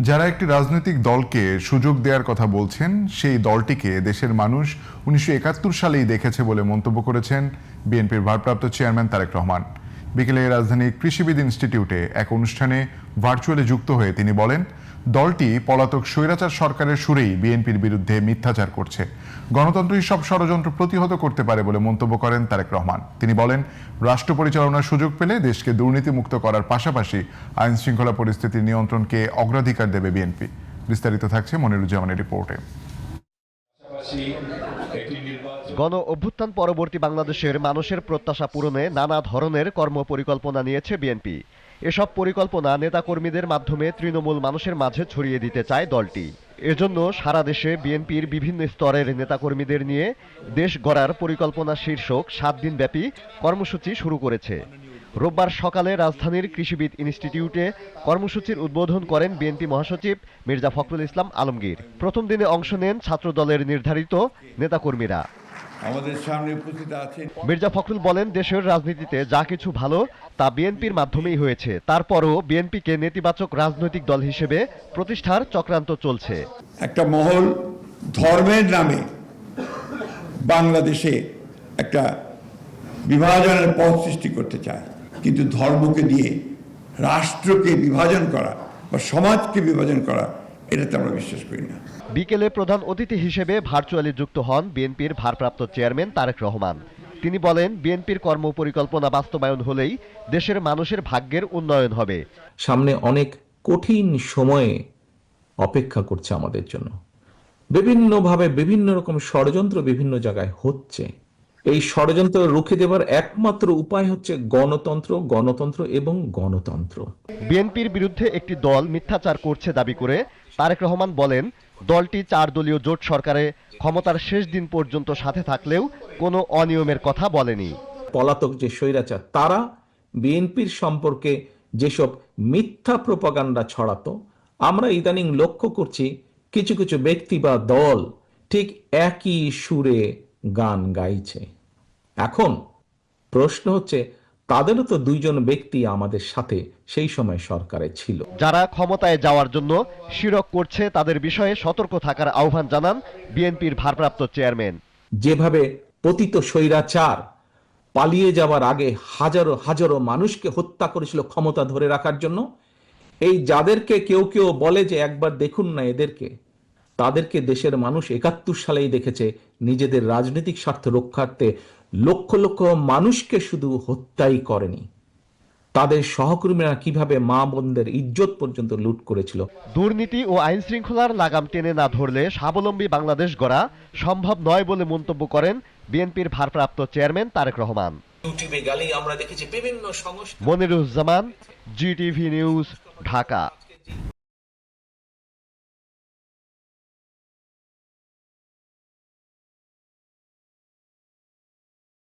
যারা একটি রাজনৈতিক দলকে সুযোগ দেওয়ার কথা বলছেন, সেই দলটিকে দেশের মানুষ উনিশশো একাত্তর সালেই দেখেছে বলে মন্তব্য করেছেন বিএনপির ভারপ্রাপ্ত চেয়ারম্যান তারেক রহমান। বিকেলে রাজধানীর কৃষিবিদ ইনস্টিটিউটে এক অনুষ্ঠানে ভার্চুয়ালি যুক্ত হয়ে তিনি বলেন দলটি পলাতক স্বৈরাচার সরকারের সুরেই বিএনপির বিরুদ্ধে মিথ্যাচার করছে। গণতন্ত্রই সব ষড়যন্ত্র প্রতিহত করতে পারে বলে মন্তব্য করেন তারেক রহমান। তিনি বলেন, রাষ্ট্র পরিচালনার সুযোগ পেলে দেশকে দুর্নীতিমুক্ত করার পাশাপাশি আইন শৃঙ্খলা পরিস্থিতির নিয়ন্ত্রণকে অগ্রাধিকার দেবে বিএনপি। বিস্তারিত থাকছে মনিরুজ্জামানের রিপোর্টে। গণ অভ্যুত্থান পরবর্তী বাংলাদেশের মানুষের প্রত্যাশা পূরণে নানা ধরনের কর্মপরিকল্পনা নিয়েছে বিএনপি। এসব পরিকল্পনা নেতাকর্মীদের মাধ্যমে তৃণমূল মানুষের মাঝে ছড়িয়ে দিতে চায় দলটি। এজন্য সারা দেশে বিএনপির বিভিন্ন স্তরের নেতাকর্মীদের নিয়ে দেশ গড়ার পরিকল্পনা শীর্ষক সাত দিনব্যাপী কর্মসূচি শুরু করেছে। রোববার সকালে রাজধানীর কৃষিবিদ ইনস্টিটিউটে কর্মসূচির উদ্বোধন করেন বিএনপি মহাসচিব মির্জা ফখরুল ইসলাম আলমগীর। প্রথম দিনে অংশ নেন ছাত্রদলের নির্ধারিত নেতাকর্মীরা। আমাদের সামনে উপস্থিত আছেন মির্জা ফখরুল বলেন দেশের রাজনীতিতে যা কিছু ভালো তা বিএনপির মাধ্যমেই হয়েছে। তারপরও বিএনপিকে নেতিবাচক রাজনৈতিক দল হিসেবে প্রতিষ্ঠার চক্রান্ত চলছে। একটা মহল ধর্মের নামে বাংলাদেশে একটা বিভাজনের পথ সৃষ্টি করতে চায়। কিন্তু ধর্মকে দিয়ে রাষ্ট্রকে বিভাজন করা বা সমাজকে বিভাজন করা এটাতে আমরা বিশ্বাস করি না। বিকেলে প্রধান অতিথি হিসেবে ভার্চুয়ালি যুক্ত হন বিএনপির ভারপ্রাপ্ত চেয়ারম্যান তারেক রহমান। তিনি বলেন বিএনপির কর্ম পরিকল্পনা বাস্তবায়ন হলেই দেশের মানুষের ভাগ্যের উন্নয়ন হবে। সামনে অনেক কঠিন সময়ে অপেক্ষা করছে আমাদের জন্য। বিভিন্নভাবে বিভিন্ন রকম ষড়যন্ত্র বিভিন্ন জায়গায় হচ্ছে। এই ষড়যন্ত্র রুখে দেবার একমাত্র উপায় হচ্ছে গণতন্ত্র গণতন্ত্র এবং গণতন্ত্র। বিএনপির বিরুদ্ধে একটি দল মিথ্যাচার করছে দাবি করে তারেক রহমান বলেন দলটি চার দলীয় জোট সরকারে ক্ষমতার শেষ দিন পর্যন্ত সাথে থাকলেও কোনো অনিয়মের কথা বলেনি। পলাতক যে স্বৈরাচার তারা বিএনপির সম্পর্কে যেসব মিথ্যা প্রপাগান্ডা ছড়াতো আমরা ইদানিং লক্ষ্য করছি কিছু কিছু ব্যক্তি বা দল ঠিক একই সুরে গান গাইছে। এখন প্রশ্ন হচ্ছে তাদেরও তো দুইজন ব্যক্তি আমাদের সাথে সেই সময় সরকারে ছিল। যারা ক্ষমতায় যাওয়ার জন্য শিরক করছে তাদের বিষয়ে সতর্ক থাকার আহ্বান জানান বিএনপির ভারপ্রাপ্ত চেয়ারম্যান। যেভাবে পতিত স্বৈরাচার পালিয়ে যাওয়ার আগে হাজারো হাজারো মানুষকে হত্যা করেছিল ক্ষমতা ধরে রাখার জন্য এই যাদেরকে কেউ কেউ বলে যে একবার দেখুন না এদেরকে তাদেরকে দেশের মানুষ একাত্তর সালেই দেখেছে নিজেদের রাজনৈতিক স্বার্থ রক্ষার্থে লক্ষ লক্ষ মানুষকে শুধু হত্যাই করেনি। তাদের সহকর্মীরা কীভাবে মা বোনদের ইজ্জত পর্যন্ত লুট করেছিল? দুর্নীতি ও আইন শৃঙ্খলার লাগাম টেনে না ধরলে স্বাবলম্বী বাংলাদেশ গড়া সম্ভব নয় বলে মন্তব্য করেন বিএনপির ভারপ্রাপ্ত চেয়ারম্যান তারেক রহমান। ইউটিউবে গেলেই আমরা দেখেছি বিভিন্ন সংস্থা মনিরুজ্জামান জিটিভি নিউজ ঢাকা।